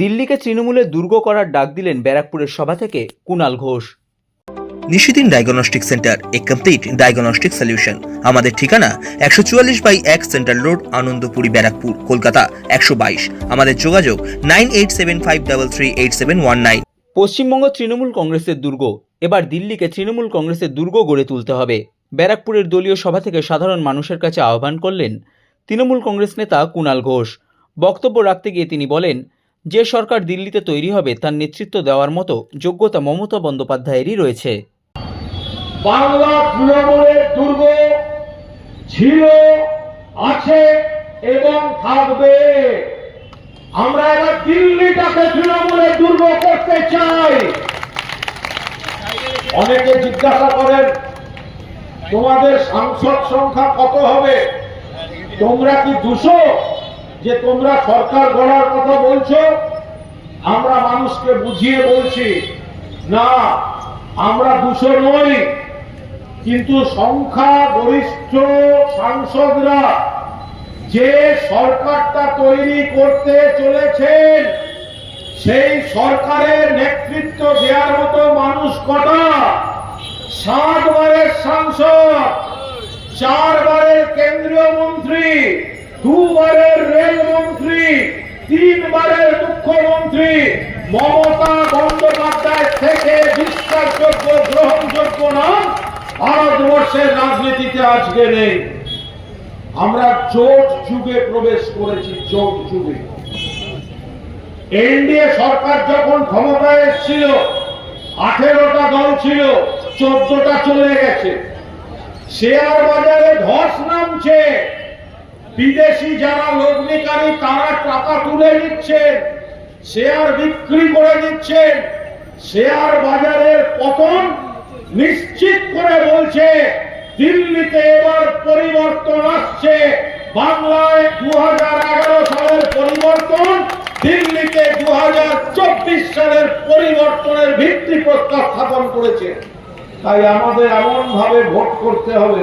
দিল্লিকে তৃণমূলের দুর্গ করার ডাক দিলেন ব্যারাকপুরের সভা থেকে Kunal Ghosh. Nishidin diagnostic centre a complete diagnostic solution. আমাদের ঠিকানা একশো চুয়াল্লিশ বাই এক সেন্ট্রাল রোড আনন্দপুরি ব্যারাকপুর কলকাতা একশো বাইশ। আমাদের যোগাযোগ nine eight seven five double three eight seven one nine. Paschimbanga Trinamool কংগ্রেসের দুর্গ। এবার দিল্লিকে তৃণমূল কংগ্রেসের দুর্গ গড়ে তুলতে হবে। ব্যারাকপুরের দলীয় সভা থেকে সাধারণ মানুষের কাছে আহ্বান করলেন তৃণমূল কংগ্রেস নেতা কুণাল ঘোষ। বক্তব্য রাখতে গিয়ে তিনি বলেন যে সরকার দিল্লিতে তৈরি হবে তার নেতৃত্ব দেওয়ার মতো যোগ্যতা মমতা বন্দ্যোপাধ্যায়েরই রয়েছে। বাংলা তৃণমূলের দুর্গ ছিল, আছে এবং থাকবে। আমরা এবার দিল্লিটাকে তৃণমূলের দুর্গ করতে চাই। অনেকে জিজ্ঞাসা করেন, তোমাদের সাংসদ সংখ্যা কত হবে? তোমরা কি দুশো? যে তোমরা সরকার গড়ার কথা বলছো, আমরা মানুষকে বুঝিয়ে বলছি, না, আমরা দুশো নই, কিন্তু সংখ্যা গরিষ্ঠ সাংসদরা যে সরকারটা তৈরি করতে চলেছেন, সেই সরকারের নেতৃত্ব দেওয়ার মতো মানুষ কটা? সাতবারের সাংসদ চারবারের কেন্দ্রীয় মন্ত্রী দুবারের রেলমন্ত্রী, তিনবারের মুখ্যমন্ত্রী মমতা বন্দ্যোপাধ্যায় থেকে বিশ্বাসযোগ্য, গ্রহণযোগ্য নাম ভারতবর্ষের রাজনীতিতে আজকে নেই। আমরা জোট যুগে প্রবেশ করেছি, জোট যুগে। এনডিএ সরকার যখন ক্ষমতায় এসেছিল, আঠেরোটা দল ছিল, চোদ্দটা চলে গেছে। শেয়ার বাজারে ধস নামছে। বিদেশি যারা লগ্নিকারী তারা টাকা তুলে নিচ্ছেন শেয়ার বিক্রি করে দিচ্ছেন শেয়ার বাজারের পতন নিশ্চিত করে বলছে, দিল্লিতে এবার পরিবর্তন আসছে। বাংলায় দু হাজার এগারো সালের পরিবর্তন, দিল্লিতে দু হাজার চব্বিশ সালের পরিবর্তনের ভিত্তি প্রস্তাব স্থাপন করেছে। তাই আমাদের এমন ভাবে ভোট করতে হবে।